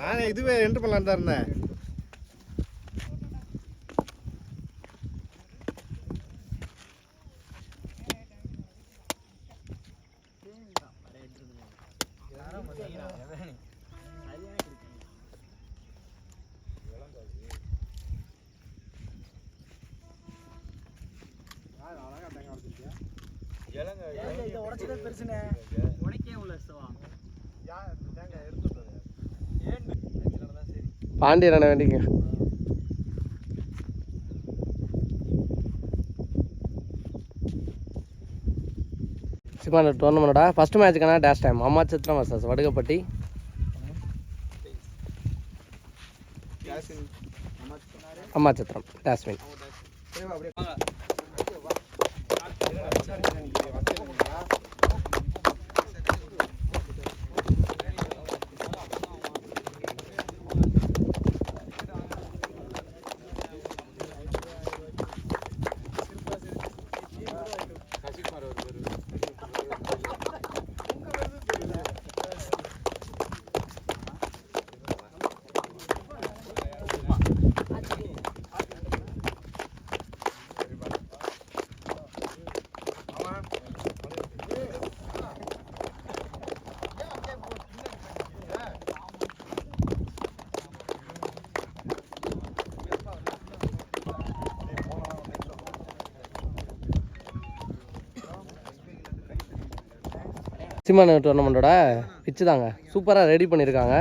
நான் இதுவே என்ட்ரு பண்ணலான்னு தான் இருந்தேன். பாண்டியன் வேண்டிங்க சிமான டோர்னமெண்டா ஃபஸ்ட் மேட்ச்சுக்கான டேஷ் டைம் அம்மா சித்திரம் வர்சஸ் வடுகப்பட்டி. அம்மா சித்திரம் டேஸ்மின் சிமான டோர்னமெண்ட்டோட பிச்சு தாங்க சூப்பராக ரெடி பண்ணியிருக்காங்க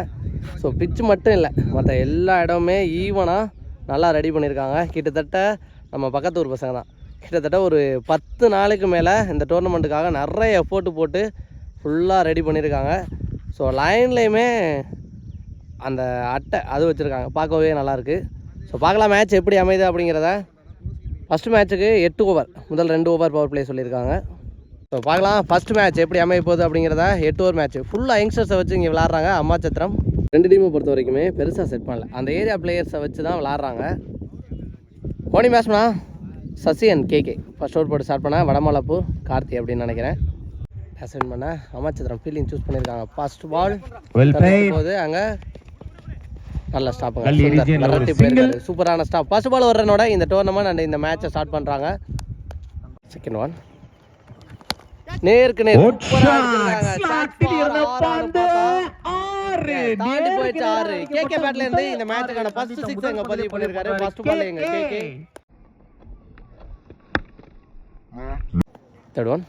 ஸோ பிச்சு மட்டும் இல்லை. மற்ற எல்லா இடமுமே ஈவனாக நல்லா ரெடி பண்ணியிருக்காங்க கிட்டத்தட்ட நம்ம பக்கத்து ஊர் பசங்க தான். கிட்டத்தட்ட ஒரு பத்து நாளைக்கு மேலே இந்த டோர்னமெண்ட்டுக்காக நிறைய எஃபோர்ட்டு போட்டு ஃபுல்லாக ரெடி பண்ணியிருக்காங்க ஸோ லைன்லேயுமே அந்த அட்டை அது வச்சுருக்காங்க. பார்க்கவே நல்லாயிருக்கு ஸோ பார்க்கலாம் மேட்ச் எப்படி அமையுது அப்படிங்கிறத. ஃபஸ்ட்டு மேட்ச்சுக்கு எட்டு ஓவர் முதல் ரெண்டு ஓவர் பவர் பிளே சொல்லியிருக்காங்க. ஸோ பார்க்கலாம். ஃபர்ஸ்ட் மேட்ச் எப்படி அமைய போகுது அப்படிங்கிறத? எட்டு ஓவர் மேட்ச் ஃபுல்லாக யங்ஸ்டர்ஸை வச்சு இங்கே விளாட்றாங்க அம்மா சத்திரம். ரெண்டு டீமை பொறுத்த வரைக்குமே பெருசாக செட் பண்ணல. அந்த ஏரியா பிளேயர்ஸை வச்சு தான் விளாட்றாங்க. போனி மேட்ச்னா Sasi and KK first over போட்டு ஸ்டார்ட் பண்ண வடமலப்பூர் கார்த்தி அப்படின்னு நினைக்கிறேன். அசைன் பண்ண அம்மாச்சத்திரம் ஃபீல்டிங் சூஸ் பண்ணியிருக்காங்க. First ball. போது அங்கே நல்ல ஸ்டாப்புங்க. சூப்பரான ஸ்டாப் ஃபர்ஸ்ட் பால் வர்றனோட இந்த டோர்னமெண்ட் அண்ட் இந்த மேட்சை ஸ்டார்ட் பண்ணுறாங்க செகண்ட் ஒன் ஆறு ஆறு. தாண்டி போயிடுச்சு ஆறு. நேருக்கு கேகே நேர் பேட்ல இருந்து இந்த ஆறு. மேட்சுக்கான ஃபர்ஸ்ட் முதல் சிக்ஸ் எங்க பந்து பதிவு பண்ணிருக்காரு ஃபர்ஸ்ட். பால் எங்க? கேகே தேர்ட் ஒன்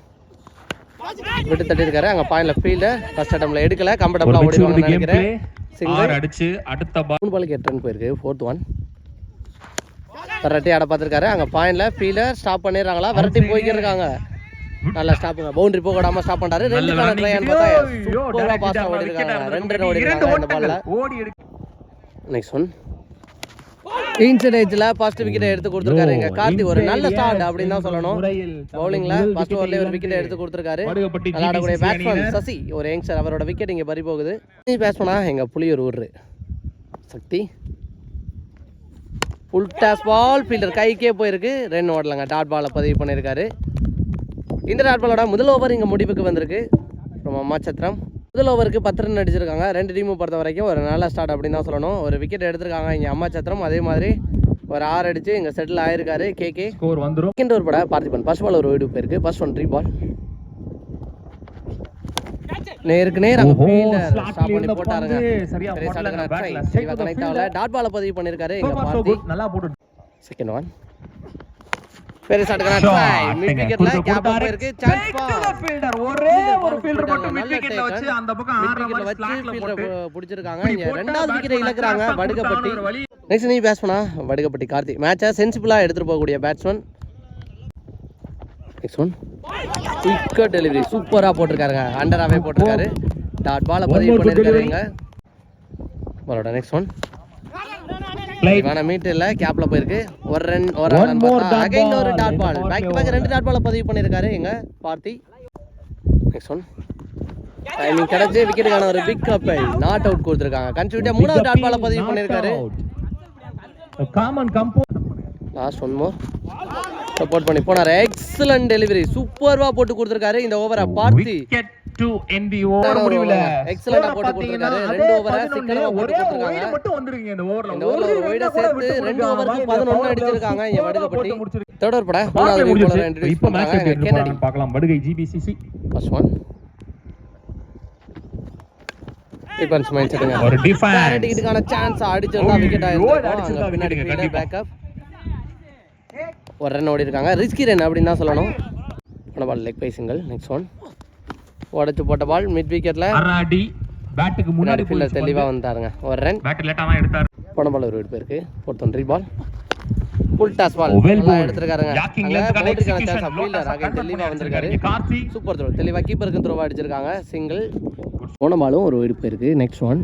விட்டு தட்டி இருக்காரு அங்க பாயிண்ட்ல ஃபீல்டு ஃபர்ஸ்ட் அட்டம்ல எடுக்கல. ஒரு game நினைக்கிறேன். ஆறு அடிச்சு அடுத்த ball. மூணு பாலுக்கு எட்டு ரன் போயிருக்கு. ஃபோர்த் ஒன் விரட்டி ஆட பார்த்துருக்காரு. அங்கே பாயிண்ட்ல ஃபீல்டர் ஸ்டாப் பண்ணிடுறாங்களா? விரட்டி போய்க்கிட்டு நல்லா ஸ்டாப்புங்க பவுண்டரி போக விடாம ஸ்டாப் பண்றாரு ரெண்டு running. ட்ரையான்னு பார்த்தா சூப்பரா hit ஓடி இருக்காங்க ரெண்டு. ரன் ஓடி இருக்காங்க இந்த பால்ல ஓட்டங்கள். ஓடி எடுக்க நெக்ஸ்ட் ஒன் இன்சைட் ஃபர்ஸ்ட் விக்கெட்டை எடுத்து கொடுத்துருக்காரு இங்க கார்த்தி ஒரு நல்ல ஸ்டார்ட் அப்படின்னு தான் சொல்லணும். பவுலிங்ல ஃபர்ஸ்ட் ஓவர்லயே ஒரு விக்கெட் எடுத்து கொடுத்துருக்காரு. GBCC batsman. சசி ஒரு யங்ஸ்டர் அவரோட விக்கெட் இங்க பறி போகுது. பேட்ஸ்மேனா எங்க Puliyur ஊர்ரு. Sakthi. Full toss ball fielder கைக்கே போயிருக்கு. ரெண்டு ஓடலங்க. டாட் பாலை பதிவு பண்ணியிருக்காரு இந்த பாலோட முதல் ஓவர் இங்கே முடிவுக்கு வந்திருக்கு. from அம்மா சத்திரம். முதல் ஓவருக்கு பத்து ரன் அடிச்சிருக்காங்க. ரெண்டு டீமும் பொறுத்த வரைக்கும் ஒரு நல்ல ஸ்டார்ட் அப்படின்னு தான் சொல்லணும். ஒரு விக்கெட் எடுத்திருக்காங்க இங்கே அம்மா சத்திரம். அதே மாதிரி ஒரு ஆறு அடிச்சு இங்கே செட்டில் ஆயிருக்காரு கேகே ஸ்கோர் வந்துரும். செகண்ட் ஓவர் பட பார்த்திபன். ஃபர்ஸ்ட் பால் ஒரு வீடு போயிருக்கு ஃபர்ஸ்ட் ஒன் த்ரீ பால் நேருக்கு நேர் அங்க ஃபீல்டர் ஸ்டாப் பண்ணி போட்டாருங்க. சரியா கனெக்ட் ஆகல. டாட் பால பதிவு பண்ணிருக்காரு. இங்க பார்த்தி. நல்லா போட்டு செகண்ட் ஒன் ஷாட்டுக்கான Shot. ட்ரை மிட் விக்கெட்ல கேப் கொடுத்தாரு. போயிருக்கு. Chance ball. ஒரே ஒரு. மட்டும். வச்சு அந்த பக்கம் ஆடுற மாதிரி போட்டு பிடிச்சிருக்காங்க. இங்க ரெண்டாவது விக்கெட்டை இழக்கிறாங்க. வடுகப்பட்டி. நெக்ஸ்ட் நீ பேட்ஸ் பண்ணா வடுகப்பட்டி கார்த்தி. மேட்சை சென்சிபிளா எடுத்துட்டு போகக்கூடிய batsman next one quicker delivery சூப்பரா போட்டிருக்காருங்க. அண்டராவே போட்டிருக்காரு. டாட் பால பதிவு பண்ணிருக்காருங்க பாலோட நெக்ஸ்ட் ஒன். இவான மீட் இல்ல கேப்ல போயிருக்கு. ஒரு ரன் ஒரு அகைன் ஒரு. Dot ball back back. ரெண்டு டாட் பால பதிவு பண்ணிருக்காரு எங்க பார்த்தி. நெக்ஸ்ட் ஒன் டைமிங் கிடைச்சு விக்கெட்டுக்கான ஒரு பிக் அப் நாட் அவுட் கொடுத்துருக்காங்க. கன்சியூட்டா மூணாவது டாட் பால பதிவு பண்ணிருக்காரு. common compo- last one more support பண்ணி. போனாரு. எக்ஸலன்ட் டெலிவரி சூப்பர்வா போட்டு கொடுத்துருக்காரு. இந்த ஓவரை பார்த்தி score போட்டு கொடுத்திருக்காரு. அதே ரெண்டு over அ 11, சிக்கனமா போட்டு கொடுத்திருக்காங்க. மட்டும் வந்திருக்கீங்க இந்த overல. இந்த ஓவர்ல ஒரு வைட சேர்த்து ரெண்டு ஓவருக்கு அடிச்சிருக்காங்க. இங்க வடுகப்பட்டி. தேர்ட் ஓவர் பட. மூணாவது. போலர் இன்ட்ரோடியூஸ் கென்னடி பார்க்கலாம். படுகை GBCC first one defence mind செட்டுங்க ஒரு டிஃபென்ஸ் அடிக்கிறதுக்கான சான்ஸ் அடிச்சிருந்தா விக்கெட் ஆயிருக்கும் பின்னாடி. பேக்கப் ஒரு ரன் ஓடி இருக்காங்க ரிஸ்கி ரன் அப்படின்னு தான் சொல்லணும். போன ball leg bye single next one உடச்சு போட்ட பால் மிட் விக்கெட்ல பேட்டுக்கு முன்னாடி ஃபீல்டர் தெளிவா வந்தாருங்க ஒரு ரன் பேட் எடுத்தாரு. போன பால் ஒரு விட்டு போயிருக்கு ஃபோர்த் ஒன் ரீ பால் ஃபுல் டாஸ் பால். எடுத்திருக்காருங்க. Yaking அங்க length-க்கான பவுண்டரிக்கான execution. சான்ஸ் ஃபீல்டர் ஆக Lotus-அ தெளிவா convert வந்திருக்காரு. சூப்பர் த்ரோ தெளிவா கீப்பருக்கு த்ரோவா அடிச்சிருக்காங்க. சிங்கிள் போன பாலும் ஒரு வீடு போயிருக்கு. நெக்ஸ்ட் ஒன்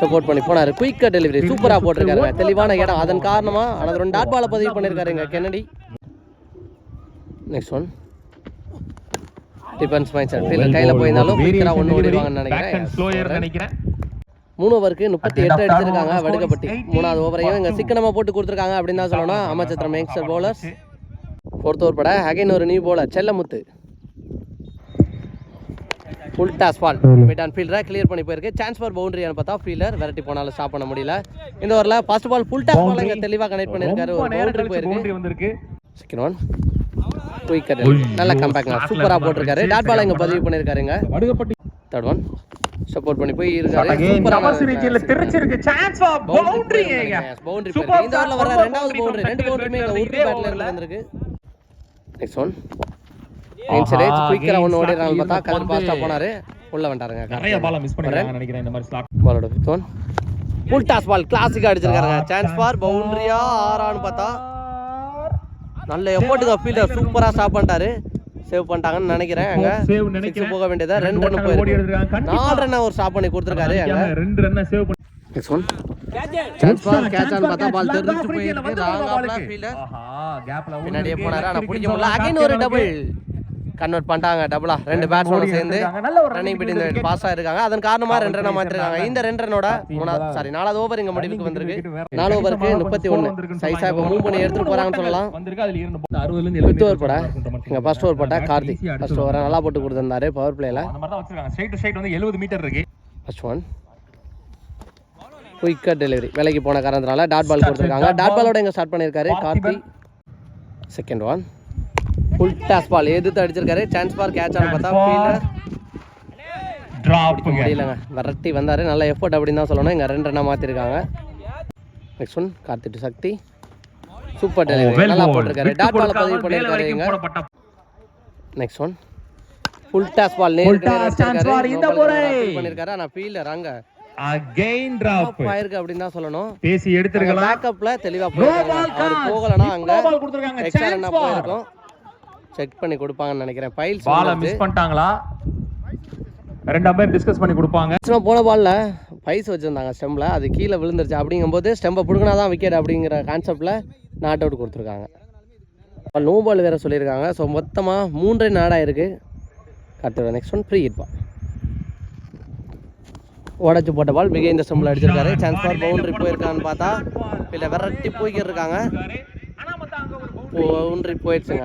சப்போர்ட் பண்ணி போனாரு. குயிக்கா டெலிவரி சூப்பரா போட்டிருக்காருங்க தெளிவான இடம். அதன் காரணமா அந்த ரெண்டு டாட் பால பதிவு பண்ணிருக்காரு இங்க Kennedy next one defence mind set fielder கையில போயிருந்தாலும் குயிக்கரா ஒன்று ஓடிடுவாங்கன்னு பேக் அண்ட் ஸ்லோயர் நினைக்கிறேன் நினைக்கிறேன். மூணு ஓவருக்கு முப்பத்தி எட்டு அடிச்சிருக்காங்க. Over, வடுகப்பட்டி மூணாவது ஓவரையும் இங்க சிக்கனமா போட்டு கொடுத்துருக்காங்க அப்படின்னு தான் சொல்லணும். Ammachatram youngster bowlers fourth over பட. அகைன் ஒரு new bowler Chellamuthu. Full toss ball mid and ஃபீல்டரை clear பண்ணி போயிருக்கு. சான்ஸ் ஃபார் பவுண்டரியான பார்த்தா ஃபீல்டர் விரட்டி போனாலும் ஸ்டாப் பண்ண முடியல. இந்த ஓவரில் first ball full toss ball இங்க தெளிவாக கனெக்ட் பண்ணியிருக்காரு. ஒரு பவுண்டரி போயிருக்கு. செகண்ட் ஒன் குயிக்கர் நல்ல கம்பேக்ங்க சூப்பராக போட்டிருக்காரு. டாட் பால் இங்க பதிவு பண்ணியிருக்காருங்க. தேர்ட் ஒன் சப்போர்ட் பண்ணி போய் இருக்காரு. டபுள் சீரிஸ்ல தெரிச்சிருக்கு. சான்ஸ் ஆஃப் பவுண்டரி பவுண்டரி இந்த ஓவர்ல வர ரெண்டாவது பவுண்டரி ரெண்டு பவுண்டரியுமே இங்க இதே பேட்ல. இருந்து வந்திருக்கு. நெக்ஸ்ட் ஒன் இன்சைட் குயிக்கரா ஒன்னு ஓடிறாங்க பார்த்தா கதர் ஃபாஸ்டா போனாரு. உள்ள வந்துட்டாருங்க நிறைய பால மிஸ் பண்ணிருக்காங்க நினைக்கிறேன் இந்த மாதிரி ஸ்லாட் பாலோட ஃபுல் டாஸ் பால் கிளாசிக்கா அடிச்சிருக்காருங்க. சான்ஸ் ஃபார் பவுண்டரியா ஆறான்னு பார்த்தா நல்ல எஃபோர்ட்டுங்க ஃபீல்டர் சூப்பரா ஸ்டாப் பண்ணிட்டாரு. சேவ் பண்ணிட்டாங்கன்னு நினைக்கிறேன் அங்க. சேவ் சிக்ஸ் நினைக்கிறேன். போக வேண்டியதா? ரெண்டு ரன் போயிருக்கு. நாலு ரன் அவர் ஸ்டாப் பண்ணி கொடுத்துருக்காரு அங்க. ரெண்டு ரன்னை சேவ் பண்ணி next one chance for catch on பார்த்தா பால் தெரிஞ்சு போயிருக்கு ராங்காப்ல ஃபீல்டர் ஆஹா கேப்ல பின்னாடியே போனாரு. ஆனா பிடிக்க முடியல. அகைன் ஒரு டபுள் கன்வெர்ட் பண்ணிட்டாங்க டபுளா ரெண்டு பேட்ஸ்மேன் சேர்ந்து ரன்னிங் பிட் இந்த பாஸ் ஆயிருக்காங்க அதன் காரணமா ரெண்டு ரன் மாத்திருக்காங்க. இந்த ரெண்டு ரனோட மூணாவது சாரி நாலாவது ஓவர் இங்க முடிவுக்கு வந்திருக்கு. நாலு ஓவருக்கு முப்பத்தி ஒன்னு சைஸா இப்போ மூவ் பண்ணி எடுத்துட்டு போறாங்கன்னு சொல்லலாம். வந்திருக்கு அதுல இரண்டு ball. 60 ல இருந்து ஃபிஃப்த் 70 ஓவர் போட. இங்க ஃபர்ஸ்ட் ஓவர் போட்டா கார்த்திக். ஃபர்ஸ்ட் ஓவர் நல்லா போட்டு கொடுத்திருந்தாரு பவர் பிளேல அந்த மாதிரி தான் வச்சிருக்காங்க. ஸ்ட்ரைட் டு ஸ்ட்ரைட் வந்து 70 மீட்டர் இருக்கு. ஃபர்ஸ்ட் ஒன் குயிக்கர் டெலிவரி விலைக்கு போன காரணத்தினால டாட் பால் கொடுத்துருக்காங்க. டாட் பாலோட இங்க ஸ்டார்ட் பண்ணியிருக்காரு Karthi. Second one full toss ball எதிர்த்து அடிச்சிருக்காரு. சான்ஸ் பார் கேட்ச் ஆன் பார்த்தா ஃபீல்டர் முடியலங்க. விரட்டி வந்தாரு. நல்ல எஃபோர்ட் அப்படின்னு தான் சொல்லணும். இங்க ரெண்டு ரன்னா மாத்திருக்காங்க. Next one Karthi to Sakthi super delivery நல்லா போட்டிருக்காரு. டாட் பால் பதிவு பண்ணியிருக்காரு இங்க. போடப்பட்ட next one full toss ball பண்ணிருக்காரு ஆனா ஃபீல்டர் அங்க. அகைன் டிராப் ஆயிருக்கு அப்படின்னு தான் சொல்லணும். பேசி எடுத்துருக்கலாம். பேக்கப்ல தெளிவா போகலனா அங்க பால் எக்ஸ்ட்ரா ஃபார் போயிருக்கும். செக் பண்ணி கொடுப்பாங்கன்னு நினைக்கிறேன். பைல்ஸ் பால மிஸ் பண்ணிட்டாங்களா? ரெண்டு அம்பையர் டிஸ்கஸ் பண்ணி கொடுப்பாங்க. சும்மா போன பால்ல பைஸ் வச்சிருந்தாங்க ஸ்டெம்ல அது கீழே விழுந்துருச்சு. அப்படிங்கும்போது ஸ்டெம்பை பிடுங்கினா தான் விக்கெட் அப்படிங்கிற கான்செப்ட்ல நாட் அவுட் கொடுத்துருக்காங்க. நோ பால் வேற சொல்லியிருக்காங்க. ஸோ மொத்தமாக மூன்றே நாடாயிருக்கு கரெக்டாக next one free hit ball உடச்சு போட்ட பால் மிக இந்த ஸ்டெம்பில் அடிச்சிருக்காரு. சான்ஸ் ஃபார் பவுண்டரி போயிருக்கான்னு பார்த்தா இல்லை விரட்டி போய்க்கிட்டு இருக்காங்க. பவுண்டரி போயிடுச்சுங்க.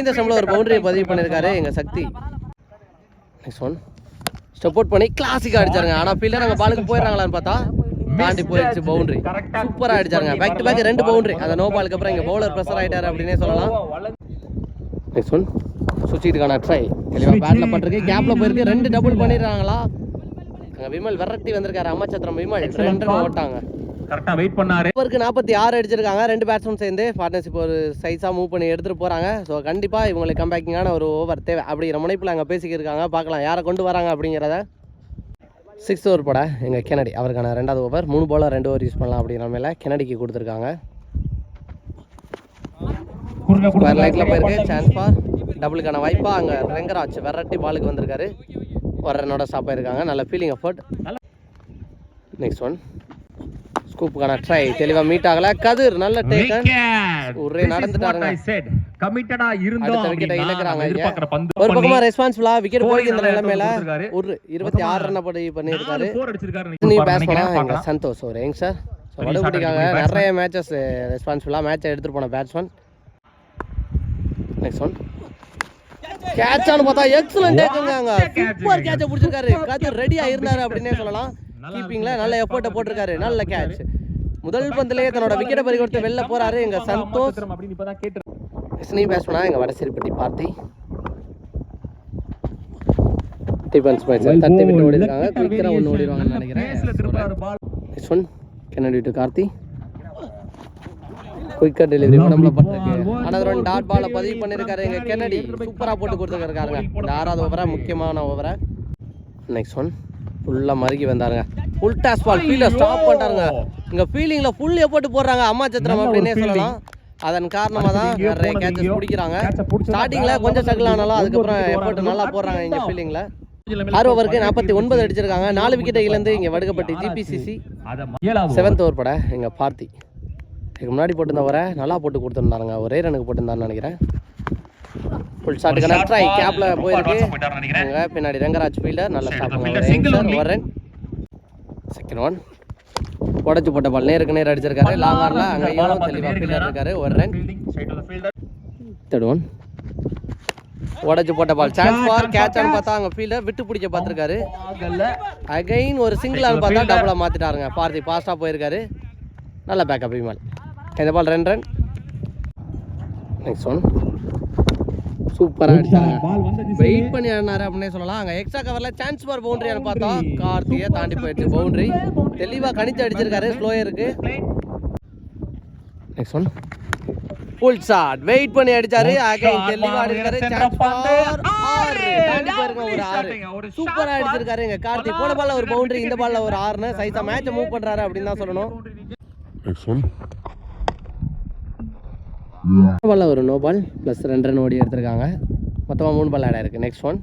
இந்த ஸ்டெம்பில் ஒரு பவுண்டரியை பதிவு பண்ணியிருக்காரு எங்கள் சக்தி. நெக்ஸ்ட் ஒன் சப்போர்ட் பண்ணி கிளாசிக்காக அடிச்சாருங்க. ஆனால் ஃபீல்டர் அங்கே பாலுக்கு போயிடுறாங்களான்னு பார்த்தா தாண்டி போயிடுச்சு பவுண்டரி சூப்பராக அடிச்சாருங்க. பேக் டு பேக் ரெண்டு பவுண்டரி அந்த நோ பாலுக்கு அப்புறம் இங்கே பவுலர் ப்ரெஷர் ஆயிட்டாரு அப்படின்னே சொல்லலாம். நெக்ஸ்ட் ஒன் சுவிட்சுக்கான ட்ரை தெளிவாக பேட்டில் பட்டிருக்கு. கேப்பில் போயிருக்கு. ரெண்டு டபுள் பண்ணிடுறாங்களா? அங்கே விமல் விரட்டி வந்திருக்காரு. அம்மச்சத்திரம் விமல். ரெண்டு ஓட்டாங்க. கரெக்டா வெயிட் பண்ணாரு. ஓவருக்கு நாற்பத்தி ஆறு அடிச்சிருக்காங்க. ரெண்டு பேட்ஸ்மேன் சேர்ந்து பார்ட்னர்ஷிப் ஒரு சைஸாக மூவ் பண்ணி எடுத்துகிட்டு போகிறாங்க ஸோ கண்டிப்பாக இவங்களுக்கு கம்பேக்கிங்கான ஒரு ஓவர் தேவை. அப்படிங்கிற முனைப்பில் அங்கே பேசிக்கிருக்காங்க. பார்க்கலாம் யாரை கொண்டு வராங்க அப்படிங்கிறத. சிக்ஸ் ஓவர் போட எங்கள் கெனடி அவருக்கான ரெண்டாவது ஓவர் மூணு பாலர் ரெண்டு ஓவர் யூஸ் பண்ணலாம் அப்படிங்கிற மேலே கெனடிக்கு கொடுத்துருக்காங்க. ஸ்கொயர் லைட்டில் போயிருக்கு. சான்ஸ் பார் டபுளுக்கான வாய்ப்பா அங்கே ரெங்கராஜ் விரட்டி பாலுக்கு வந்திருக்காரு. ஒரு ரன்னோட ஸ்டாப் ஆயிருக்காங்க. நல்ல ஃபீலிங் எஃபர்ட் நெக்ஸ்ட் ஒன் ஸ்கூப்புக்கான ட்ரை தெளிவாக மீட் ஆகல. கதிர் நல்ல டேக்கன் ஒரே நடந்துட்டாருங்க. கமிட்டடா இருந்தோம் அப்படின்னா இழக்குறாங்க ஒரு பக்கமா பண்ணி ரெஸ்பான்சிபிளா விக்கெட் போய் இந்த நிலைமையில. ஒரு இருபத்தி ஆறு ரன் படி அடிச்சிருக்காரு நீ எங்க பார்க்கலாம். சந்தோஷ் ஒரு யங் சார்? good நிறைய மேட்சஸ் ரெஸ்பான்சிபிளா மேட்சை எடுத்துட்டு போன பேட்ஸ்மேன் நெக்ஸ்ட் ஒன் கேட்சான்னு பார்த்தா எக்ஸலன்ட் டேக்குங்க சூப்பர் கேட்சை பிடிச்சிருக்காரு. கதிர் ரெடியா இருந்தாரு அப்படின்னே சொல்லலாம். கீப்பிங்ல நல்ல எஃபோர்ட்டை போட்டிருக்காரு. நல்ல கேட்ச் முதல் பந்திலேயே தன்னோட விக்கெட்டை பறி கொடுத்து வெளில போறாரு. எங்க சந்தோஷ் அப்படின்னு பேட்ஸ்மனா எங்க வடசேரிப்பட்டி பார்த்தி. டிஃபென்ஸ் மேட்ச் தட்டி விட்டு ஓடி இருக்காங்க குயிக்கரா ஒன்று ஓடிடுவாங்கன்னு நினைக்கிறேன். Next one Kennedy to Karthi quicker delivery உடம்புல பட்டிருக்கு. ஆனால் ரெண்டு டாட் பாலை பதிவு பண்ணியிருக்காரு எங்க கென்னடி சூப்பராக போட்டு கொடுத்துருக்காருங்க இந்த ஆறாவது ஓவரா முக்கியமான ஓவரை நெக்ஸ்ட் ஒன் ஃபுல்லாக மறுகி வந்தாருங்க. Full toss ball fielder stop பண்ணிட்டாருங்க. இங்க ஃபீலிங்ல ஃபுல் போட்டு போடுறாங்க அம்மா சத்திரம் அப்படின்னே சொல்லலாம். அதன் காரணமாக தான் நிறைய கேட்சஸ் பிடிக்கிறாங்க. ஸ்டார்டிங்ல கொஞ்சம் ஸ்ட்ரகிள் ஆனாலும் அதுக்கப்புறம் எஃபோர்ட் நல்லா போடுறாங்க இங்க ஃபீலிங்ல ஆறு ஓவருக்கு நாற்பத்தி ஒன்பது அடிச்சிருக்காங்க. நாலு விக்கெட்டை இழந்து இங்க வடுக்கப்பட்டு ஜிபிசிசி செவன்த் ஓவர் பட எங்க பார்த்தி இதுக்கு முன்னாடி போட்டிருந்த ஓவரை நல்லா போட்டு கொடுத்துருந்தாருங்க. ஒரே ரனுக்கு போட்டிருந்தாருன்னு நினைக்கிறேன். ஃபுல் ஷாட்டுக்கான ட்ரை கேப்ல போயிருக்கு. பின்னாடி ரங்கராஜ் ஃபீல்டர் நல்ல ஸ்டாப்புங்க ஒரு ரன் செகண்ட் ஒன் உடச்சு போட்ட பால் நேருக்கு நேர் அடிச்சிருக்காரு. லாங் ஆர்ல அங்கேயும் தெளிவா ஃபீல்டர் இருக்காரு ஒரு ரன் தேர்ட் ஒன் உடச்சு போட்ட பால் சான்ஸ் ஃபார் கேட்சான்னு பார்த்தா அங்க ஃபீல்டர் விட்டு பிடிக்க பார்த்துருக்காரு. அகைன் ஒரு சிங்கிள் ஆன் பார்த்தா டபுளாக மாற்றிட்டாருங்க பார்த்தி ஃபாஸ்ட்டாக போயிருக்காரு. நல்ல பேக்கப் விமல் இந்த பால் ரெண்டு ரன் நெக்ஸ்ட் ஒன் சூப்பராக அடிச்சாங்க. வெயிட் பண்ணி ஆடினாரு அப்படின்னே சொல்லலாம். அங்கே எக்ஸ்ட்ரா கவரில் சான்ஸ் ஃபார் பவுண்டரியான்னு பார்த்தா? கார்த்தியை தாண்டி போயிடுச்சு பவுண்டரி தெளிவாக கணிச்சு அடிச்சிருக்காரு. ஸ்லோயருக்கு next one full shot wait பண்ணி அடிச்சாரு. அகைன் தெளிவா அடிச்சாரு சான்ஸ் ஃபார் ஆறு. தாண்டி போயிருங்க ஒரு ஆறு. சூப்பரா அடிச்சிருக்காரு எங்க கார்த்தி. போன பால்ல ஒரு பவுண்டரி இந்த பால்ல ஒரு ஆறுன்னு சைஸா மேட்சை மூவ் பண்றாரு அப்படின்னு தான் சொல்லணும். பால்ல ஒரு நோ பால் ப்ளஸ் ரெண்டு ரன் ஓடி எடுத்திருக்காங்க. மொத்தமா மூணு பால் ஆட் இருக்கு. நெக்ஸ்ட் ஒன்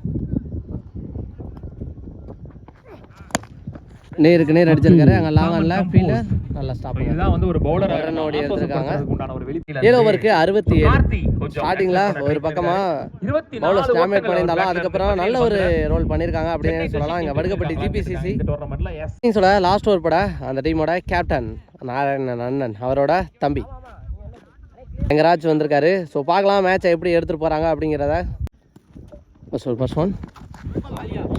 நேருக்கு நேர் அடிச்சிருக்காரு. அங்க லாங் ஆன்ல ஃபீல்டர் நல்லா ஸ்டாப் இதுதான் வந்து ஒரு பவுலர் ரன் ஓடி எடுத்திருக்காங்க. ஏழு ஓவருக்கு அறுபத்தி ஏழு. ஸ்டார்டிங்ல ஒரு பக்கமா பவுலர் ஸ்டாமினேட் பண்ணியிருந்தாலும் அதுக்கப்புறம் நல்ல ஒரு ரோல் பண்ணியிருக்காங்க அப்படின்னு சொல்லலாம். இங்க வடுகப்பட்டி ஜிபிசிசி டோர்னமெண்ட்ல லாஸ்ட் ஓவர் பட அந்த டீமோட கேப்டன் நாராயணன் அண்ணன் அவரோட தம்பி. எங்கராஜ் வந்திருக்காரு. ஸோ பார்க்கலாம் மேட்சை எப்படி எடுத்துட்டு போறாங்க அப்படிங்கிறத. ஃபர்ஸ்ட் ஃபர்ஸ்ட் ஒன்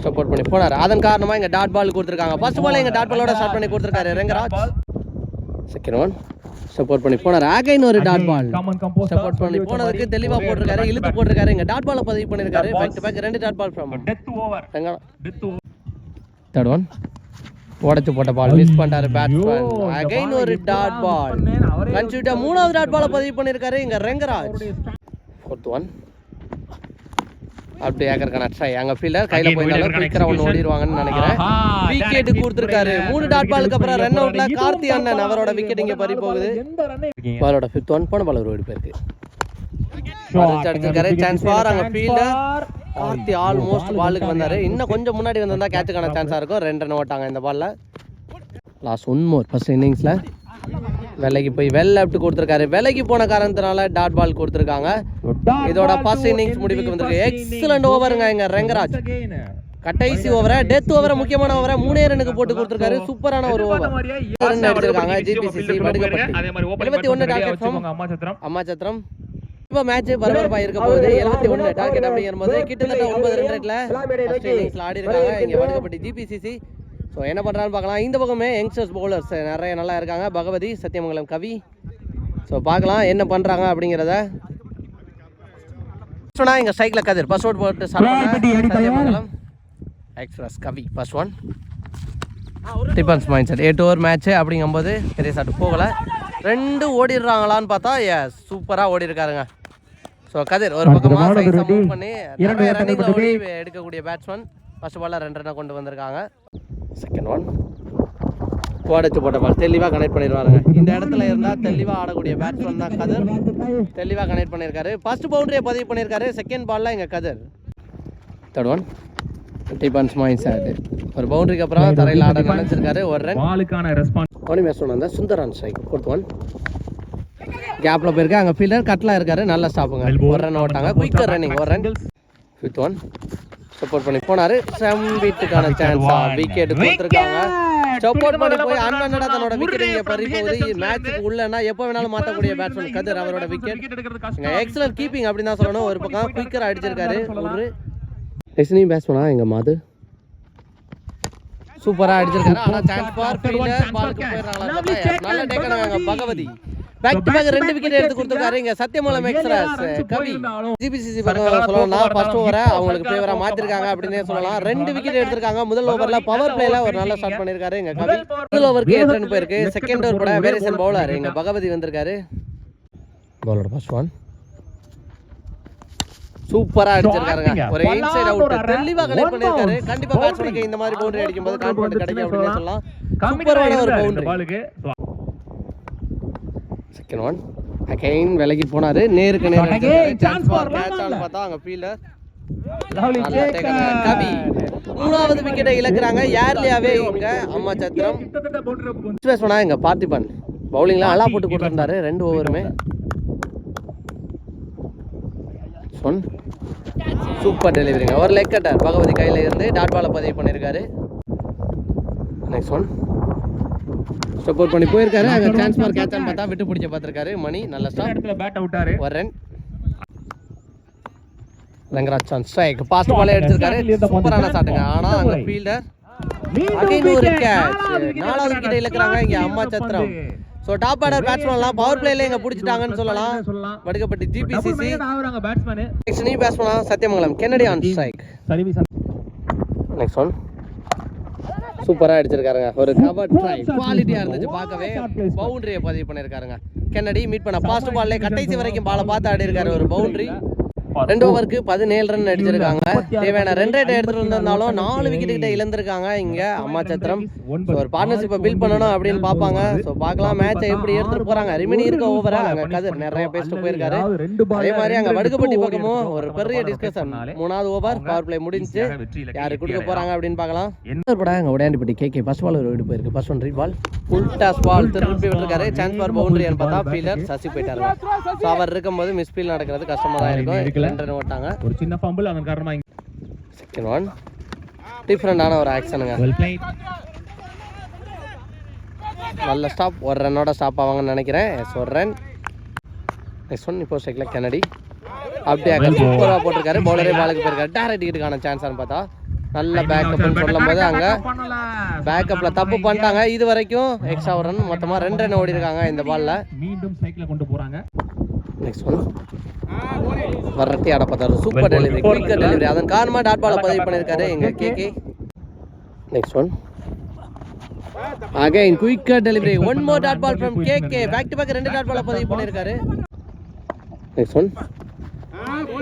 சப்போர்ட் பண்ணி போனார். அதன் காரணமாக இங்கே டாட் பால் கொடுத்துருக்காங்க. ஃபர்ஸ்ட் பால் எங்கள் டாட் பாலோட ஸ்டார்ட் பண்ணி கொடுத்துருக்காரு ரெங்கராஜ். செகண்ட் ஒன் சப்போர்ட் பண்ணி போனார். ஆகைன் ஒரு டாட் பால் சப்போர்ட் பண்ணி போனதுக்கு தெளிவா போட்டிருக்காரு. இழுத்து போட்டிருக்காரு. இங்க டாட் பால பதிவு பண்ணிருக்காரு. பேக் டு பேக் ரெண்டு dot ball from death over death over third one உடைச்சு போட்ட பால் மிஸ் பண்ணிட்டாரு பேட்ஸ்மேன் அகைன் ஒரு டாட் பால் கன்சியூட்டா மூணாவது டாட் பால பதிவு பண்ணிருக்காரு இங்க ரெங்கராஜ். ஃபோர்த் ஒன் அப்படி ஏக்கருக்கான ட்ரை அங்க ஃபீல்டர் கையில போயிருந்தாலும் குயிக்கரா ஒன்று ஓடிடுவாங்கன்னு நினைக்கிறேன். விக்கெட் கொடுத்துருக்காரு. மூணு டாட் பாலுக்கு அப்புறம் ரன் அவுட்ல கார்த்தி அண்ணன் அவரோட விக்கெட் இங்க பறி போகுது பாலோட ஃபிஃப்த் ஒன் போன பால் ஒரு ஓடி போயிருக்கு. அடிச்சிருக்காரு சான்ஸ் ஃபார் அங்க ஃபீல்டர் கார்த்தி ஆல்மோஸ்ட் பாலுக்கு வந்தாரு. இன்னும் கொஞ்சம் முன்னாடி வந்திருந்தா கேட்சுக்கான சான்ஸா இருக்கும். ரெண்டு ரன் ஓட்டாங்க இந்த பால்ல லாஸ்ட் ஒன் மோர் ஃபர்ஸ்ட் இன்னிங்ஸ்ல வெலைக்கு போய் வெல் லெஃப்ட் கொடுத்துருக்காரு. விலைக்கு போன காரணத்தினால டாட் பால் கொடுத்துருக்காங்க. இதோட ஃபர்ஸ்ட் இன்னிங்ஸ் முடிவுக்கு வந்திருக்கு. எக்ஸலண்ட் ஓவருங்க இங்க ரெங்கராஜ். கடைசி ஓவரை டெத் ஓவரை முக்கியமான ஓவரை மூணே ரனுக்கு போட்டு கொடுத்துருக்காரு. சூப்பரான ஒரு ஓவர் ரன் அடிச்சிருக்காங்க ஜிபிசிசி வடுகப்பட்டி எழுபத்தி ஒன்று அம்மா சத்திரம். இப்போ மேட்ச் பரபரப்பா இருக்க போகுது. எழுபத்தி ஒன்று டார்கெட் அப்படிங்கிற போது கிட்டத்தட்ட ஒன்பது ரன் ரேட்ல ஃபர்ஸ்ட் இன்னிங்ஸ்ல ஆடி இருக்காங்க. இங்க வடுகப்பட்டி ஜிபிசிசி ஸோ என்ன பண்றான்னு பார்க்கலாம். இந்த பக்கமே யங்ஸ்டர்ஸ் பவுலர்ஸ் நிறைய நல்லா இருக்காங்க. பகவதி சத்தியமங்கலம் கவி. ஸோ பார்க்கலாம் என்ன பண்றாங்க அப்படிங்கிறத. சொன்னா எங்க ஸ்ட்ரைக்ல கதிர். ஃபர்ஸ்ட் அவுட் போட்டு Sathyamangalam. Express Kavi first one defence mind set எட்டு ஓவர் மேட்ச் அப்படிங்கும்போது பெரிய சாட்டு போகலை. ரெண்டு ஓடிடுறாங்களான்னு பார்த்தா எஸ் சூப்பராக ஓடி இருக்காருங்க ஸோ கதிர் ஒரு பக்கமாக சைஸாக மூவ் பண்ணி நிறைய ரன்னிங் ஓடி எடுக்கக்கூடிய பேட்ஸ்மேன் ஃபர்ஸ்ட் பாலில் ரெண்டு ரன்னை கொண்டு வந்திருக்காங்க. செகண்ட் ஒன் உடச்சு போட்ட பால் தெளிவாக கனெக்ட் பண்ணிடுவாருங்க. இந்த இடத்துல இருந்தால் தெளிவாக ஆடக்கூடிய பேட்ஸ்மேன் தான் கதிர். தெளிவாக கனெக்ட் பண்ணியிருக்காரு. ஃபர்ஸ்ட் பவுண்டரியை பதிவு பண்ணியிருக்காரு. செகண்ட் பாலில் இங்கே Kathir. Third one defence mind set ஒரு பவுண்டரிக்கு அப்புறம் தரையில் ஆட நினைச்சிருக்காரு. ஒரு ரன் பாலுக்கான ரெஸ்பான்ஸ் ஒனி மேட்ச் வந்த சுந்தரான் ஸ்ட்ரைக் ஃபோர்த் ஒன் கேப்ல போயிருக்கா. அங்க ஃபீல்டர் கட்ல இருக்காரு. நல்ல ஸ்டாப்புங்க ஒரு ரன் ஓட்டாங்க. குயிக்கர் ரன்னிங் ஒரு ரன் ஃபிஃப்த் ஒன் சப்போர்ட் பண்ணி போனாரு. வீட்டுக்கான சான்ஸா விக்கெட் கொடுத்துருக்காங்க. சப்போர்ட் பண்ணி போய் அண்ணனடா தன்னோட விக்கெட் இங்க பறி போகுது மேட்ச்சுக்கு உள்ளனா எப்போ வேணாலும் மாத்தக்கூடிய பேட்ஸ்மேன் கதிர் அவரோட விக்கெட் எக்ஸலன்ட் கீப்பிங் அப்படின்னு தான் சொல்லணும். ஒரு பக்கம் குயிக்கரா அடிச்சிருக்காரு ஒரு. எஸ்னி பேட்ஸ்மேனா எங்க மாது? சூப்பரா அடிச்சிருக்காரு. ஆனா சான்ஸ் ஃபார் ஃபீல்டர் பாலுக்கு நல்ல டேக்கனாங்க பகவதி. பேக் டு பேக் ரெண்டு விக்கெட் எடுத்து கொடுத்துருக்காரு இங்க சத்தியமூலம் எக்ஸ்ட்ராஸ் கவி ஜிபிசிசி சொல்லலாம். ஃபர்ஸ்ட் ஓவரை அவங்களுக்கு ஃபேவரா மாத்திருக்காங்க அப்படின்னே சொல்லலாம். ரெண்டு விக்கெட் எடுத்திருக்காங்க. முதல் ஓவர்ல பவர் பிளேல ஒரு நல்ல ஸ்டார்ட் பண்ணிருக்காரு இங்க கவி. முதல் ஓவருக்கு எட்டு ரன் போயிருக்கு செகண்ட் ஓவர் கூட வேரியேஷன் பவுலர் இங்க பகவதி வந்திருக்காரு. பவுலர் ஃபர்ஸ்ட் ஒன் சூப்பரா அடிச்சிருக்காருங்க. ஒரு இன்சைட் அவுட் தெளிவா கனெக்ட் பண்ணிருக்காரு. கண்டிப்பா பேட்ஸ்மேனுக்கு இந்த மாதிரி பவுண்டரி அடிக்கும்போது கான்ஃபிடன்ட் கிடைக்கும் அப்படின்னு சொல்லலாம். சூப்பரான ஒரு பவுண்டரி செகண்ட் ஒன் அகைன் விலகி போனாரு. நேருக்கு நேர். பார்த்தா அங்க ஃபீல்டர் மூணாவது விக்கெட்டை இழக்குறாங்க. யார்லியாவே இங்க அம்மா சத்திரம். பண்ணா இங்க பார்த்திபன். பவுலிங்ல அலா போட்டு கொடுத்துருந்தாரு. ரெண்டு ஓவருமே. சொன் சூப்பர் டெலிவரிங்க ஒரு லெக் கட்டர் பகவதி கையில இருந்து டாட் பால பதிவு பண்ணியிருக்காரு. நெக்ஸ்ட் ஒன் சப்போர்ட் பண்ணி போயிருக்காரு. அங்க சான்ஸ் ஃபார் கேட்ச் பார்த்தா விட்டு பிடிச்ச பார்த்திருக்காரு. மணி நல்ல ஸ்டாப் பேட் அவுட்டாரு ஒரு ரன் ரங்கராஜ் சான் ஸ்ட்ரைக் பாஸ்ட் பாலே எடுத்திருக்காரு. சூப்பரான ஷாட்டுங்க ஆனா அங்க ஃபீல்டர் அகைன் ஒரு கேட்ச் நாலாவது விக்கெட் இழக்கிறாங்க இங்க அம்மா சத்திரம் ஸோ டாப் ஆர்டர் பேட்ஸ்மேன்லாம் பவர் பிளேல இங்க பிடிச்சிட்டாங்கன்னு சொல்லலாம். வடுக்கப்பட்டு GBCC next new batsman Sathyamangalam. Kennedy on strike next one சூப்பரா அடிச்சிருக்காருங்க. ஒரு கவர் ட்ரை குவாலிட்டியா இருந்துச்சு பார்க்கவே. பவுண்டரியை பதிவு பண்ணிருக்காருங்க கென்னடி மீட் பண்ண ஃபாஸ்ட் பால்லே கடைசி வரைக்கும் பாலை பார்த்து ஆடி இருக்காரு ஒரு பவுண்டரி ரெண்டு ஓவருக்கு பதினேழு ரன் அடிச்சிருக்காங்க. தேவையான ரெண்டு ரேட் எடுத்துட்டு வந்திருந்தாலும் நாலு விக்கெட் கிட்ட இழந்திருக்காங்க இங்க அம்மா சத்திரம். ஒரு பார்ட்னர்ஷிப்பை பில்ட் பண்ணணும் அப்படின்னு பார்ப்பாங்க ஸோ பார்க்கலாம் மேட்சை எப்படி எடுத்துட்டு போறாங்க ரிமினி இருக்க ஓவரா அங்க கதிர் நிறைய பேசிட்டு போயிருக்காரு அதே மாதிரி அங்க வடுக்கப்பட்டி பக்கமும் ஒரு பெரிய டிஸ்கஷன் மூணாவது ஓவர் பவர் பிளே முடிஞ்சு யாரு கொடுக்க போறாங்க அப்படின்னு பார்க்கலாம். என்ன படம் அங்க Udaiyandipatti K K. First ball ஒரு வீடு போயிருக்கு ஃபர்ஸ்ட் ஒன் ரீ பால் ஃபுல் டாஸ் பால் திருப்பி விட்டுருக்காரு. சான்ஸ் ஃபார் பவுண்டரின்னு பார்த்தா ஃபீல்டர் சசி போயிட்டாரு ஸோ அவர் இருக்கும்போது மிஸ் ஃபீல் நடக்கிறது கஷ்டமா தான் இருக்கும் ஓட்டாங்க ஒரு சின்ன ஃபம்பிள் அதன் காரணமா செகண்ட் ஒன் டிஃப்ரெண்டான ஒரு ஆக்ஷனுங்க நல்ல ஸ்டாப் ஒரு ரன்னோட ஸ்டாப் ஆவாங்கன்னு நினைக்கிறேன். எஸ் ஒரு ரன் நெக்ஸ்ட் ஒன் இப்போ ஸ்ட்ரைக்கில் கெனடி அப்படியே சூப்பராக போட்டிருக்காரு. பவுலரே பாலுக்கு போயிருக்காரு. டேரக்ட் டிக்கெட்டுக்கான சான்ஸ்னு பார்த்தா. நல்ல பேக்கப்னு சொல்லும் போது அங்கே பேக்கப்பில் தப்பு பண்ணிட்டாங்க. இது வரைக்கும் எக்ஸ்ட்ரா ஒரு ரன் மொத்தமாக ரெண்டு ரன் ஓடி இருக்காங்க இந்த பாலில் மீண்டும் சைக்கிள் கொண்டு போறாங்க. நெக்ஸ்ட் ஒன் வரட்டி ஆட பார்த்தாரு சூப்பர் டெலிவரி குயிக்கர் டெலிவரி அதன் காரணமாக டாட் பாலை பதிவு பண்ணியிருக்காரு எங்கள் KK next one again quicker delivery one more dot ball from KK back to back ரெண்டு டாட் பாலை பதிவு பண்ணியிருக்காரு. Next one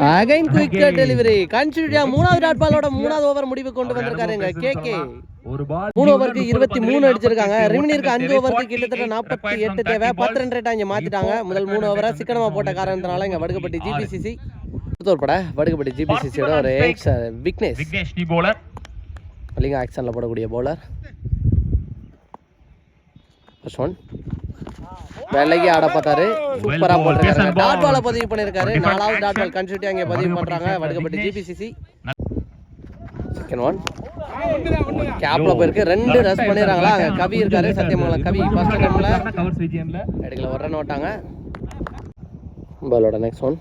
again quicker delivery கன்சிடரியா மூணாவது டாட் பாலோட மூணாவது ஓவர் முடிவு கொண்டு வந்திருக்காரு எங்க கேகே ஒரு பால் மூணு ஓவருக்கு இருபத்தி மூணு அடிச்சிருக்காங்க. ரிமினிற்கு அஞ்சு ஓவருக்கு கிட்டத்தட்ட நாற்பத்தி எட்டு தேவை. பத்து ரன் ரேட்டா இங்க மாத்திட்டாங்க முதல் மூணு ஓவரா சிக்கனமா போட்ட காரணத்தினால இங்க வடுக்கப்பட்டி ஜிபிசிசி பட வடுக்கப்பட்டி ஜிபிசிசியோட ஒரு விக்னேஷ் விக்னேஷ் போலர் மல்லிகா ஆக்ஷன்ல போடக்கூடிய பவுலர் ஃபர்ஸ்ட் ஒன் ஆட பார்த்தாரு. சூப்பரா போட்டிருக்காரு டாட் பால பதிவு பண்ணிருக்காரு. நாலாவது டாட் பால் கன்சிட்டி அங்கே பதிவு பண்றாங்க. வடுக்கப்பட்டி ஜிபிசிசி செகண்ட் ஒன் கேப்ல போயிருக்கு. ரெண்டு ரஸ் பண்ணிடுறாங்களா? அங்க கவி இருக்காரு. சத்தியமங்கலம் கவி. ஃபர்ஸ்ட் டைம்ல எடுக்கல ஒரு ரன் ஓட்டாங்க. பாலோட நெக்ஸ்ட் ஒன்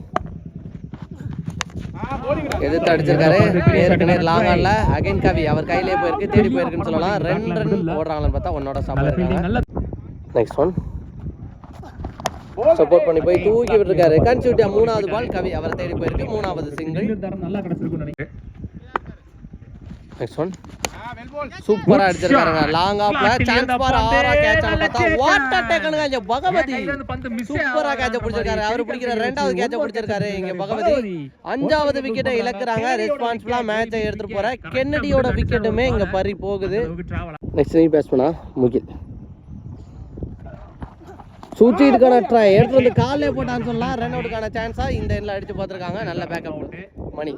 எதிர்த்து அடிச்சிருக்காரு. நேருக்கு நேர் லாங் ஆன்ல அகைன் கவி. அவர் கையிலே போயிருக்கு. தேடி போயிருக்குன்னு சொல்லலாம். ரெண்டு ரன் ஓடுறாங்கன்னு பார்த்தா ஃபீல்டிங் நல்ல நெக்ஸ்ட் ஒன் சப்போர்ட் பண்ணி போய் தூக்கி விட்டுருக்காரு. கன்சியூட்டியா மூணாவது பால் கவி அவர் தேடி போயிருக்கு. மூணாவது சிங்கிள் நெக்ஸ்ட் ஒன் சூப்பரா அடிச்சிருக்காருங்க லாங் ஆஃப்ல சான்ஸ் ஃபார் ஆரா கேட்ச் ஆன பார்த்தா வாட் அட்டாக்னுங்க இங்க பகவதி. சூப்பரா கேட்ச பிடிச்சிருக்காரு. அவர் பிடிக்கிற ரெண்டாவது கேட்ச பிடிச்சிருக்காரு. இங்க பகவதி அஞ்சாவது விக்கெட்டை இழக்குறாங்க. ரெஸ்பான்சிபிளா மேட்சை எடுத்துட்டு போற கென்னடியோட விக்கெட்டுமே இங்க பறி போகுது. நெக்ஸ்ட் நீ பண்ணா முகில். சூச்சி இருக்கான ட்ரை எடுத்து வந்து காலே போட்டான்னு சொல்லலாம் ரன் அவுட்டுக்கான சான்ஸா இந்த எண்ணில் அடிச்சு பார்த்துருக்காங்க. நல்ல பேக்கப் மணி.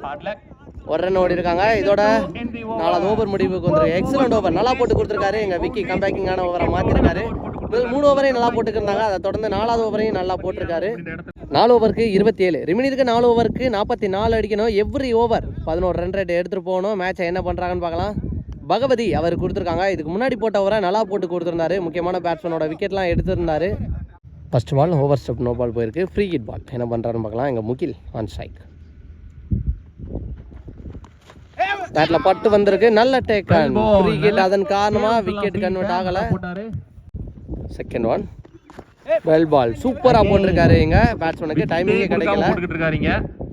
ஒரு ரன் ஓடி இருக்காங்க இதோட நாலாவது ஓவர் முடிவுக்கு வந்துருக்கு எக்ஸலண்ட் ஓவர் நல்லா போட்டு கொடுத்துருக்காரு. எங்க விக்கி கம்பேக்கிங்கான ஓவரை மாத்திருக்காரு. முதல் மூணு ஓவரையும் நல்லா போட்டுக்கிருந்தாங்க. அதை தொடர்ந்து நாலாவது ஓவரையும் நல்லா போட்டிருக்காரு. நாலு ஓவருக்கு இருபத்தி ஏழு ரிமினிருக்கு நாலு ஓவருக்கு நாற்பத்தி நாலு அடிக்கணும். எவ்ரி ஓவர் பதினோரு ரன் ரேட் எடுத்துகிட்டு போகணும். மேட்சை என்ன பண்ணுறாங்கன்னு பார்க்கலாம். பகவதி அவர் கொடுத்துருக்காங்க. இதுக்கு முன்னாடி போட்ட ஓவரை நல்லா போட்டு கொடுத்துருந்தாரு. முக்கியமான பேட்ஸ்மேனோட விக்கெட்லாம் எடுத்திருந்தாரு. First ball over step no ball போயிருக்கு. ஃப்ரீ ஹிட் பால் என்ன பண்ணுறாருன்னு பார்க்கலாம். எங்கள் முகில் ஆன் ஸ்ட்ரைக் பேட்டில் பட்டு வந்திருக்கு. நல்ல டேக் ஃப்ரீ ஹிட் அதன் காரணமாக விக்கெட் கன்வெர்ட் ஆகலை. செகண்ட் ஒன் வெல் பால் சூப்பராக போட்டிருக்காரு இங்க. பேட்ஸ்மேனுக்கு டைமிங்கே கிடைக்கல.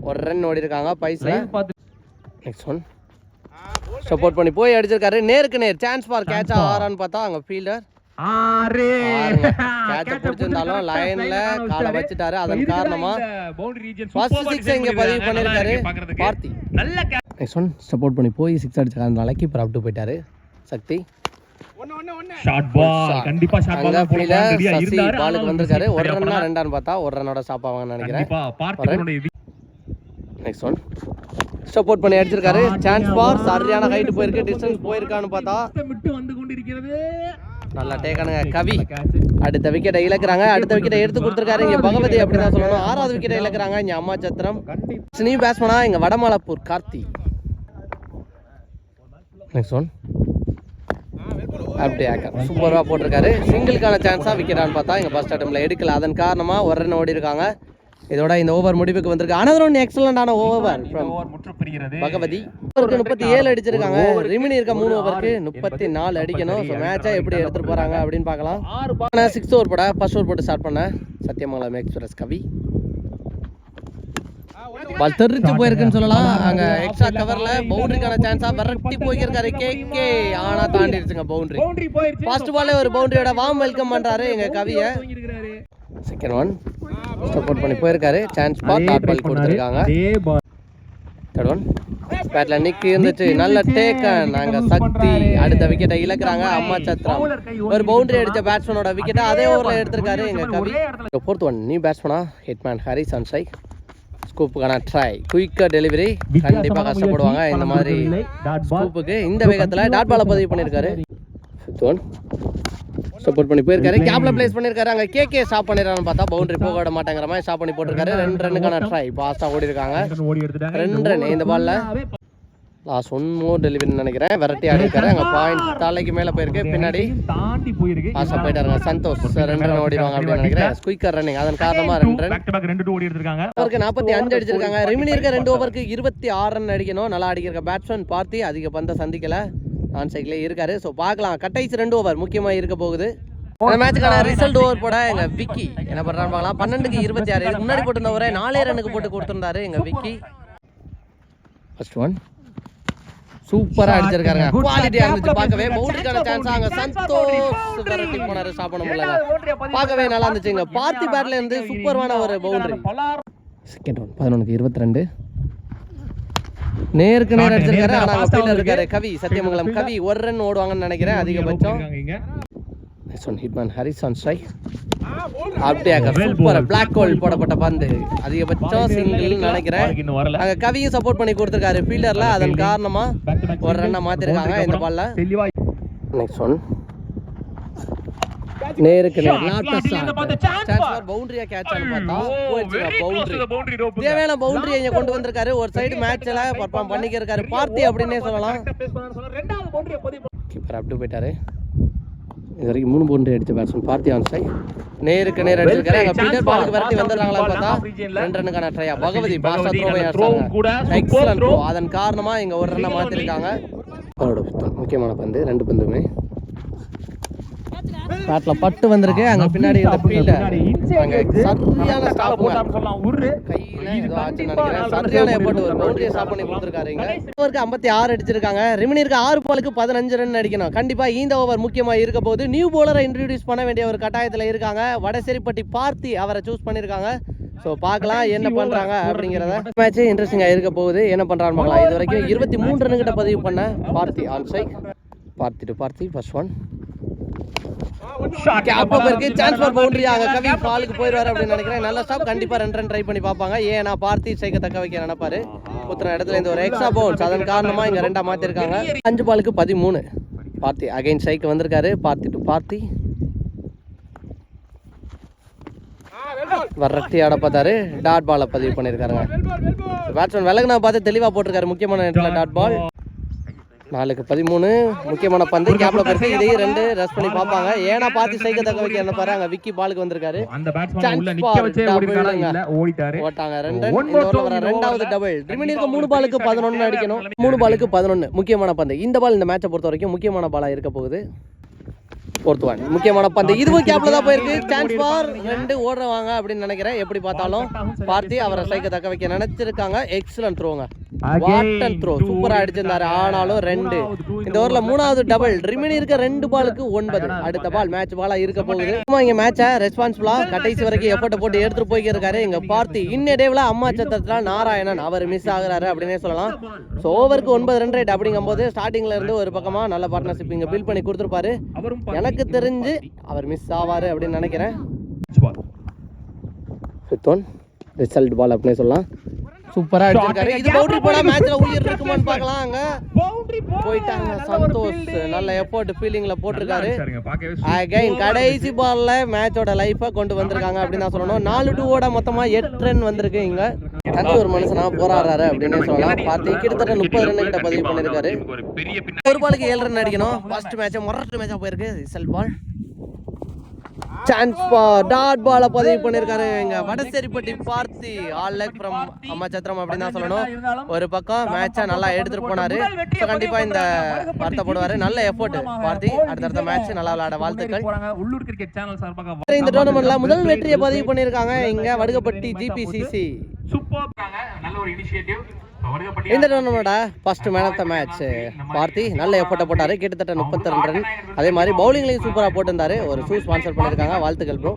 ஒரு ரன் ஓடி இருக்காங்க பைசா நெக்ஸ்ட் ஒன் சப்போர்ட் பண்ணி போய் அடிச்சிருக்காரு. நேருக்கு நேர். சான்ஸ் ஃபார் கேட்ச் ஆறான்னு பார்த்தா அங்க ஃபீல்டர் ஆறு. கேட்ச பிடிச்சிருந்தாலும் லைன்ல காலை வச்சுட்டாரு. அதன் காரணமா பவுண்டரி ரீஜன் ஃபர்ஸ்ட் சிக்ஸ் இங்க பதிவு பண்ணிருக்காரு. பார்த்தி. நல்ல நெக்ஸ்ட் ஒன் சப்போர்ட் பண்ணி போய் சிக்ஸ் அடிச்சிருக்காருனால கீப்பர் அப்டு போயிட்டாரு. சக்தி. ஷார்ட் பால் கண்டிப்பா ஷார்ட் அங்க பால் ஃபீல்ட ரெடியா சசி இருந்தாரு. பாலுக்கு ஆனாலும் வந்திருக்காரு. six ஒரு சரியா ரன்னா பண்ணல. ரெண்டான்னு பார்த்தா ஒரு ரன்னோட ஸ்டாப் ஆவாங்கன்னு நினைக்கிறேன். நெக்ஸ்ட் ஒன் சப்போர்ட் பண்ணி அடிச்சிருக்காரு. சான்ஸ் ஃபார் சரியான ஹைட் போயிருக்கு. டிஸ்டன்ஸ் போயிருக்கான்னு பார்த்தா. விட்டு வந்து கொண்டிருக்கிறது. நல்லா டேக்கானுங்க கவி அடுத்த விக்கெட்டை இழக்கிறாங்க. அடுத்த விக்கெட்டை எடுத்து கொடுத்துருக்காரு. இங்க பகவதி அப்படிதான் சொல்லணும். ஆறாவது விக்கெட்டை இழக்கிறாங்க. இங்க அம்மா சத்திரம். நீ பேட்ஸ்மனா இங்க வடமாலப்பூர் கார்த்தி. நெக்ஸ்ட் ஒன் அப்படி ஆக்கர் சூப்பராக போட்டிருக்காரு. சிங்கிளுக்கான சான்ஸாக விக்கெட்டான்னு பார்த்தா இங்கே ஃபர்ஸ்ட் அட்டம்ல எடுக்கல. அதன் காரணமாக ஒரு ரன் ஓடி இருக்காங்க இதோட இந்த ஓவர் முடிவுக்கு வந்திருக்கு. அனதர் ஒன் எக்ஸலண்டான ஓவர் பகவதி. ஓவருக்கு முப்பத்தி ஏழு அடிச்சிருக்காங்க. ரிமினி இருக்க மூணு ஓவருக்கு முப்பத்தி நாலு அடிக்கணும். ஸோ மேட்சை எப்படி எடுத்துட்டு போறாங்க அப்படின்னு பார்க்கலாம். ஆறு நான் சிக்ஸ் ஓவர் போட ஃபர்ஸ்ட் ஓவர் போட்டு ஸ்டார்ட் பண்ணேன் சத்தியமங்கலம் எக்ஸ்பிரஸ் கவி. பால் தெரிஞ்சு போயிருக்குன்னு சொல்லலாம். அங்க எக்ஸ்ட்ரா கவர்ல பவுண்டரிக்கான சான்ஸா விரட்டி போயிருக்காரு கே கே ஆனா தாண்டிடுச்சுங்க பவுண்டரி பவுண்டரி போயிருச்சு. ஃபர்ஸ்ட் பாலே ஒரு பவுண்டரியோட வார்ம் வெல்கம் பண்றாரு எங்க கவியை. செகண்ட் ஒன் சப்போர்ட் பண்ணி போயிருக்காரு. சான்ஸ் பால் டாட் பால் கொடுத்துருக்காங்க. தேர்ட் ஒன் பேட்ல நிக்கி இருந்துச்சு. நல்ல டேக்க நாங்க சக்தி அடுத்த விக்கெட்டை இழக்கிறாங்க. அம்மா சத்ரம் ஒரு பவுண்டரி அடிச்ச பேட்ஸ்மேனோட விக்கெட்டை அதே ஓவர்ல எடுத்திருக்காரு எங்க கவி ஃபோர்த் ஒன் நீ பேட்ஸ்மேனா ஹிட்மேன் ஹரி சன்ஷை ஸ்கூப்புக்கான ட்ரை குயிக்கா டெலிவரி கண்டிப்பா கஷ்டப்படுவாங்க இந்த மாதிரி. ஸ்கூப்புக்கு இந்த வேகத்துல டாட் பால பதிவு பண்ணிருக்காரு ஃபிஃப்த் ஒன் சப்போர்ட் பண்ணி போயிருக்காரு. கேப்ல பிளேஸ் பண்ணிருக்காரு அங்க கே கே ஸ்டாப் பண்ணிடுறான்னு பார்த்தா பவுண்டரி போக விட மாட்டேங்கிற மாதிரி ஸ்டாப் பண்ணி போட்டிருக்காரு. ரெண்டு ரன்னுக்கான ட்ரை பாஸ்டா ஓடி இருக்காங்க. ரெண்டு ரன் இந்த பால்ல லாஸ்ட் ஒன் மோர் டெலிவரி நினைக்கிறேன். விரட்டி அடிக்காரு அங்க பாயிண்ட் தலைக்கு மேல போயிருக்கு. பின்னாடி தாண்டி போயிருக்கு. ஆசா போயிட்டாருங்க சந்தோஷ் ரெண்டு ரன் ஓடிடுவாங்க அப்படின்னு நினைக்கிறேன். குயிக்கர் ரன்னிங் அதன் காரணமா ரெண்டு ரன் ரெண்டு ஓடி எடுத்திருக்காங்க. ஓவருக்கு நாற்பத்தி அஞ்சு அடிச்சிருக்காங்க. ரிமினி இருக்க ரெண்டு ஓவருக்கு இருபத்தி ஆறு ரன் அடிக்கணும். நல்லா அடிக்கிற பேட்ஸ்மேன் பார்த்தி அதிக பந்த சந்திக்கல. ஆன் சைட்ல இருக்காரு. ஸோ பார்க்கலாம். கட்டைஸ் ரெண்டு ஓவர் முக்கியமா இருக்க போகுது. இந்த மேட்சுக்கான ரிசல்ட் ஓவர் போட எங்க விக்கி. என்ன பண்றான்னு பார்க்கலாம் பன்னெண்டுக்கு இருபத்தி ஆறு. முன்னாடி போட்டிருந்த ஓவரை நாலே ரன்னுக்கு போட்டு கொடுத்திருந்தாரு எங்க விக்கி. ஃபர்ஸ்ட் ஒன் சூப்பரா அடிச்சிருக்காருங்க. குவாலிட்டியா இருந்துச்சு. பார்க்கவே பவுண்டரிக்கான சான்ஸ் அங்க சந்தோஷ் விரட்டி போனாரு. பண்ண முடியல. பார்க்கவே நல்லா இருந்துச்சுங்க பார்த்தி பேட்ல இருந்து சூப்பரான ஒரு பவுண்டரி செகண்ட் ஒன் பதினொன்றுக்கு இருபத்தி ரெண்டு. நேருக்கு நேர் அடிச்சிருக்காரு ஆனா ஃபீல்டர் இருக்காரு கவி சத்தியமங்கலம். கவி ஒரு ரன் ஓடுவாங்கன்னு நினைக்கிறேன் அதிகபட்சம். Next one hitman Haris on strike அப்படியே சூப்பர் பிளாக் ஹோல் போடப்பட்ட பந்து. அதிகபட்சம் சிங்கிள் நினைக்கிறேன். அங்க கவியும் சப்போர்ட் பண்ணி கொடுத்துருக்காரு. ஃபீல்டர்ல அதன் காரணமா ஒரு ரன்னை மாத்திருக்காங்க இந்த பால்ல நெக்ஸ்ட் ஒன் நேருக்கு நேர். பவுண்டரியா கேட்ச் பார்த்தா பவுண்டரி. தேவையான பவுண்டரி இங்க கொண்டு வந்திருக்காரு. ஒரு சைடு மேட்ச்ல பர்ஃபார்ம் பண்ணிக்க இருக்காரு பார்த்தி அப்படின்னே சொல்லலாம். கீப்பர் அப்படி போயிட்டாரு. இது வரைக்கும் மூணு பவுண்டரி அடிச்ச பேட்ஸ்மேன் பார்த்தி ஆன் சைட் நேருக்கு நேர் அடிச்சிருக்காரு. அங்க ஃபீல்டர் பாலுக்கு விரட்டி வந்துடுறாங்களா பார்த்தா ரெண்டு ரன்னுக்கான ட்ரையா பகவதி பகவதி, த்ரோவை எக்ஸலன்ட். அதன் காரணமா இங்க ஒரு ரன்னை மாத்திருக்காங்க. அவரோட முக்கியமான பந்து ரெண்டு பந்துமே. பேட்ல பட்டு வந்திருக்கு. அங்க பின்னாடி அங்க இருக்கு. சரியான ஸ்டாப் எஃபர்ட் ஒரு பவுண்டரியை ஸ்டாப் பண்ணி ஓவருக்கு ஐம்பத்தி ஆறு அடிச்சிருக்காங்க. ரிமினிருக்கு ஆறு பாலுக்கு பதினஞ்சு ரன் அடிக்கணும். கண்டிப்பா இந்த ஓவர் முக்கியமா இருக்க போது நியூ பவுலரை இன்ட்ரடியூஸ் பண்ண வேண்டிய ஒரு கட்டாயத்துல இருக்காங்க. வடசேரிப்பட்டி பார்த்தி அவரை சூஸ் பண்ணிருக்காங்க. ஸோ பார்க்கலாம் என்ன பண்றாங்க அப்படிங்கிறத. மேட்ச் இன்ட்ரெஸ்டிங்காக இருக்க போகுது. என்ன பார்க்கலாம். இது வரைக்கும் இருபத்தி மூன்று ரன் கிட்ட பதிவு பண்ண Parthi on side Parthi to Parthi first one. Gap இருக்கு. சான்ஸ் ஃபார் பவுண்டரி அங்க கவி பாலுக்கு போயிடுவாரு அப்படின்னு நினைக்கிறேன். நல்ல ஸ்டாப் கண்டிப்பா ரெண்டு ரன் ட்ரை பண்ணி பார்ப்பாங்க. ஏன்னா பார்த்தி ஸ்ட்ரைக்கை தக்க வைக்க நினைப்பாரு. குத்துற இடத்துல இந்த ஒரு எக்ஸ்ட்ரா பவுன்ஸ் அதன் காரணமா இங்க ரெண்டா மாத்திருக்காங்க. அஞ்சு பாலுக்கு பதிமூணு. பார்த்தி அகைன் ஸ்ட்ரைக் வந்திருக்காரு. பார்த்தி டு பார்த்தி. வரட்டி ஆட பார்த்தாரு. டாட் பாலை பதிவு பண்ணியிருக்காருங்க பேட்ஸ்மேன் விலகுனா பார்த்து தெளிவாக போட்டிருக்காரு. முக்கியமான இடத்துல டாட் பால் நாலுக்கு பதிமூணு. முக்கியமான பந்து. கேப்ல போயிருக்கு இதையும் ரெண்டு ரெஸ்ட் பண்ணி பார்ப்பாங்க. ஏன்னா பார்த்து ஸ்ட்ரைக்கை தக்க வைக்க என்ன பாரு அங்க விக்கி பாலுக்கு வந்திருக்காரு. ஓட்டாங்க ரெண்டு ரெண்டாவது. டபுள் ரிமினி இருக்க கண்டிப்பா மூணு பாலுக்கு பதினொன்னு அடிக்கணும். மூணு பாலுக்கு பதினொன்னு. முக்கியமான பந்து. இந்த பால் இந்த மேட்சை பொறுத்த வரைக்கும் முக்கியமான பாலா இருக்க போகுது. ஃபோர்த் ஒன் முக்கியமான பந்து. இதுவும் கேப்ல தான் போயிருக்கு. சான்ஸ் ஃபார் ரெண்டு ஓடுறவாங்க அப்படின்னு நினைக்கிறேன். எப்படி பார்த்தாலும் பார்த்தி அவரை ஸ்ட்ரைக்கை தக்க வைக்க நினைச்சிருக்காங்க. எக்ஸலன்ட் த்ரோங்க வாட் அண்ட் த்ரோ சூப்பரா அடிச்சிருந்தாரு. ஆனாலும் ரெண்டு. இந்த ஓவர்ல மூணாவது டபுள் ரிமினி இருக்க ரெண்டு பாலுக்கு ஒன்பது. அடுத்த பால் மேட்ச் பாலா இருக்க போகுது. இங்க மேட்சை ரெஸ்பான்சிபிளா கடைசி வரைக்கும் எஃபர்ட் போட்டு எடுத்துட்டு போய்க்க இருக்காரு இங்க பார்த்தி இன்னடேவில் அம்மா சத்திரத்துல நாராயணன் அவர் மிஸ் ஆகுறாரு அப்படின்னே சொல்லலாம். ஸோ ஓவருக்கு ஒன்பது ரன் ரேட் அப்படிங்கும்போது ஸ்டார்டிங்ல இருந்து ஒரு பக்கமா நல்ல பார்ட்னர்ஷிப் இங்க பில் பண்ணி கொடுத்துருப்பாரு. எனக்கு தெரிஞ்சு அவர் மிஸ் ஆவாரு அப்படின்னு நினைக்கிறேன். ரிசல்ட் பால் அப்படின்னே சொல்லலாம். சூப்பரா அடிச்சிருக்காரு. இது பவுண்டரி போனா மேட்ச்ல உயிர் இருக்குமான்னு பார்க்கலாம் அங்க Boundary ball. போயிட்டாங்க. சந்தோஷ். நல்ல எஃபோர்ட் ஃபீலிங்ல போட்டிருக்காரு. அகைன். கடைசி பால்ல மேட்சோட லைஃபை கொண்டு வந்திருக்காங்க அப்படின்னு தான் சொல்லணும். நாலு டூவோட மொத்தமா எட்டு ரன் வந்திருக்கு இங்க. தனி ஒரு மனுஷனா போராடுறாரு அப்படின்னு சொல்லலாம். பார்த்து கிட்டத்தட்ட முப்பது ரன் கிட்ட பதிவு பண்ணிருக்காரு. ஒரு பெரிய பின்ன ஒரு பாலுக்கு ஏழு ரன் அடிக்கணும். ஃபர்ஸ்ட் மேட்ச் முரட்டு மேட்சா போயிருக்கு. ரிசல்ட் பால் சான்ஸ் டாட் பால பதிவு பண்ணிருக்காரு. இங்க வடசேரிப்பட்டி பார்த்தி ஆல் லெக் ஃப்ரம் அம்மா சத்திரம் அப்படின்னு தான் சொல்லணும். ஒரு பக்கம் மேட்சை நல்லா எடுத்துட்டு போனாரு. ஸோ கண்டிப்பா இந்த வருத்தப்படுவாரு நல்ல எஃபோர்ட் பார்த்தி. அடுத்தடுத்த மேட்ச் நல்லா விளையாட வாழ்த்துக்கள். உள்ளூர் கிரிக்கெட் சேனல் சார்பாக இந்த டோர்னமெண்ட்ல முதல் வெற்றியை பதிவு பண்ணிருக்காங்க இங்க வடுகப்பட்டி ஜிபிசிசி சூப்பர் நல்ல ஒரு இனிஷியேட்டிவ் இந்த டோர்னமெண்ட்டோட first man of the match பார்த்தி நல்ல எஃபர்ட்டை போட்டாரு. கிட்டத்தட்ட முப்பத்தி ரெண்டு ரன் அதே மாதிரி பவுலிங்லையும் சூப்பராக போட்டிருந்தாரு. ஒரு ஷூ ஸ்பான்சர் பண்ணியிருக்காங்க. வாழ்த்துக்கள் ப்ரோ